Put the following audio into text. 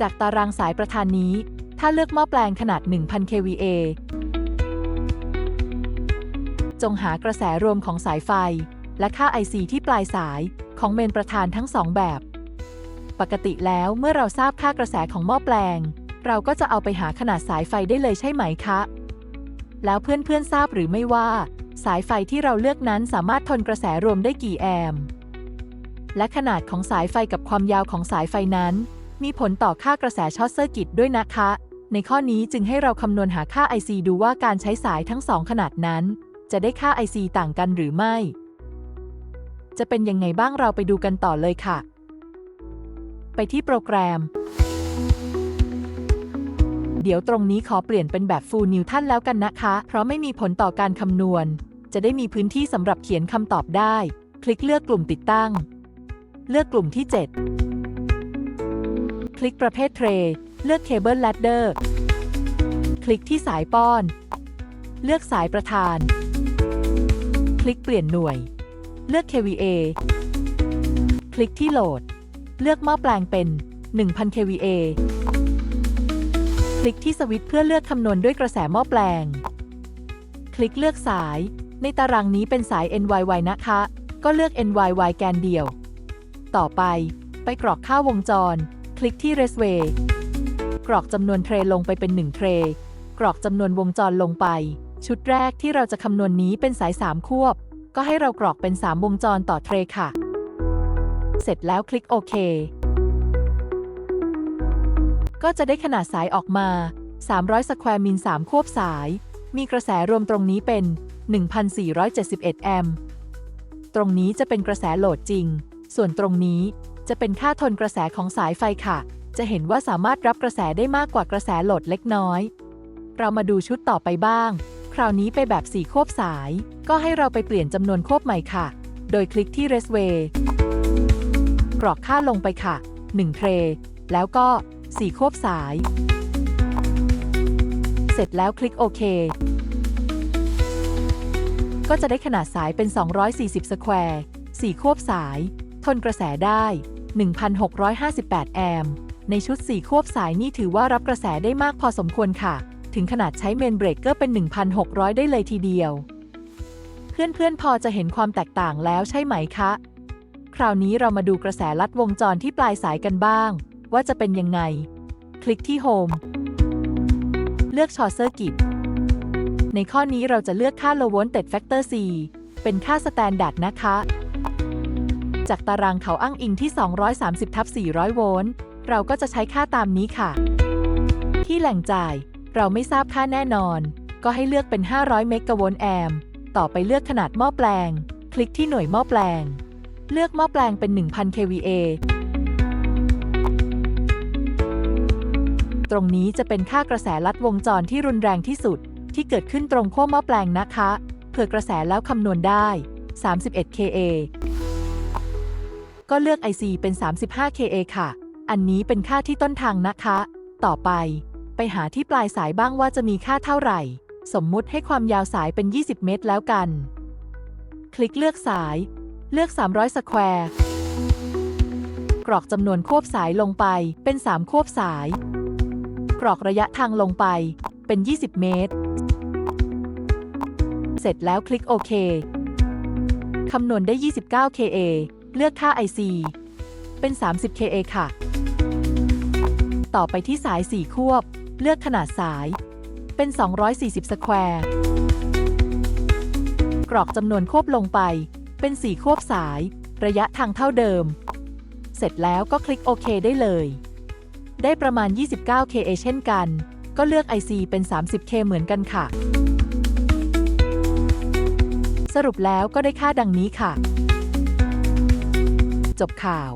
จากตารางสายประธานนี้ ถ้าเลือกหม้อแปลงขนาด 1,000 kVA จงหากระแสรวมของสายไฟ และค่า IC ที่ปลายสายของเมนประธานทั้งสองแบบ ปกติแล้วเมื่อเราทราบค่ากระแสของหม้อแปลง เราก็จะเอาไปหาขนาดสายไฟได้เลยใช่ไหมคะ แล้วเพื่อนๆทราบหรือไม่ว่า สายไฟที่เราเลือกนั้นสามารถทนกระแสรวมได้กี่แอมป์และขนาดของสายไฟกับความยาวของสายไฟนั้น มีผลต่อค่ากระแสช็อตเซอร์กิตด้วยนะคะ ในข้อนี้จึงให้เราคำนวณหาค่า IC ดูว่าการใช้สายทั้งสองขนาดนั้น จะได้ค่า IC ต่างกันหรือไม่ จะเป็นยังไงบ้างเราไปดูกันต่อเลยค่ะ ไปที่โปรแกรม เดี๋ยวตรงนี้ขอเปลี่ยนเป็นแบบ full Newton แล้วกันนะคะ เพราะไม่มีผลต่อการคำนวณ จะได้มีพื้นที่สำหรับเขียนคำตอบได้ คลิกเลือกกลุ่มติดตั้ง เลือกกลุ่มที่ 7 คลิกประเภทเทรย์เลือก Cable Ladder คลิกที่สายป้อน เลือกสายประธาน คลิกเปลี่ยนหน่วย เลือก KVA คลิกที่โหลด เลือกหม้อแปลงเป็น 1000 kVA คลิกที่สวิตช์เพื่อเลือกคำนวณด้วยกระแสหม้อแปลง คลิกเลือกสาย ในตารางนี้เป็นสาย NYY นะคะ ก็เลือก NYY แกนเดียว ต่อไปไปกรอกค่าวงจร คลิกที่ Raceway กรอกจำนวนเทรลงไปเป็น 1 เทรกรอกจำนวนวงจรลงไป ชุดแรกที่เราจะคำนวณนี้เป็นสาย 3 ควบ ก็ให้เรากรอกเป็น 3 วงจรต่อเทรค่ะ เสร็จแล้วคลิกโอเคก็จะได้ขนาดสายออกมา 300สแควร์มิล3ควบสาย มีกระแสรวมตรงนี้เป็น 1,471 แอมป์ ตรงนี้จะเป็นกระแสโหลดจริง ส่วนตรงนี้ จะเป็นค่าทนกระแสของสายไฟค่ะ จะเห็นว่าสามารถรับกระแสได้มากกว่ากระแสโหลดเล็กน้อย เรามาดูชุดต่อไปบ้าง คราวนี้ไปแบบ4ควบสาย ก็ให้เราไปเปลี่ยนจำนวนควบใหม่ค่ะ โดยคลิกที่ Raceway กรอกค่าลงไปค่ะ 1 เทร แล้วก็4ควบสาย เสร็จแล้วคลิกโอเค ก็จะได้ขนาดสายเป็น 240 สแควร์4ควบสาย ทนกระแสได้ 1,658 แอมป์ ในชุด 4 ควบสายนี่ถือว่ารับกระแสได้มากพอสมควรค่ะ ถึงขนาดใช้เมนเบรกเกอร์เป็น 1,600 ได้เลยทีเดียว เพื่อนๆพอจะเห็นความแตกต่างแล้วใช่ไหมคะ คราวนี้เรามาดูกระแสลัดวงจรที่ปลายสายกันบ้าง ว่าจะเป็นยังไง คลิกที่ Home เลือก Short Circuit ในข้อนี้เราจะเลือกค่า Low Voltage Factor C เป็นค่าสแตนดาร์ดนะคะ จากตารางเขาอ้างอิงที่ 230ทับ400 โวลต์ เราก็จะใช้ค่าตามนี้ค่ะ ที่แหล่งจ่าย เราไม่ทราบค่าแน่นอน ก็ให้เลือกเป็น 500 เมกะโวลต์แอมป์ต่อไปเลือกขนาดหม้อแปลง คลิกที่หน่วยหม้อแปลง เลือกหม้อแปลงเป็น 1,000 kVA ตรงนี้จะเป็นค่ากระแสลัดวงจรที่รุนแรงที่สุด ที่เกิดขึ้นตรงขั้วหม้อแปลงนะคะ เผื่อกระแสแล้วคำนวณได้ 31 kA ก็เลือก IC เป็น 35 kA ค่ะ อันนี้เป็นค่าที่ต้นทางนะคะ ต่อไป ไปหาที่ปลายสายบ้างว่าจะมีค่าเท่าไหร่ สมมุติให้ความยาวสายเป็น 20 เมตรแล้วกัน คลิกเลือกสาย เลือก 300สแควร์กรอกจำนวนควบสายลงไปเป็น 3 ควบสาย กรอกระยะทางลงไปเป็น 20 เมตร เสร็จแล้วคลิกโอเคคำนวณได้ 29 kA เลือกค่า IC เป็น 30 kA ค่ะ ต่อไปที่สาย 4 ควบ เลือกขนาดสาย เป็น 240 สแควร์กรอกจำนวนควบลงไป เป็น 4 ควบสาย ระยะทางเท่าเดิม เสร็จแล้วก็คลิกโอเคได้เลย ได้ประมาณ 29 kA เช่นกัน ก็เลือก IC เป็น 30K เหมือนกันค่ะ สรุปแล้วก็ได้ค่าดังนี้ค่ะ จบข่าว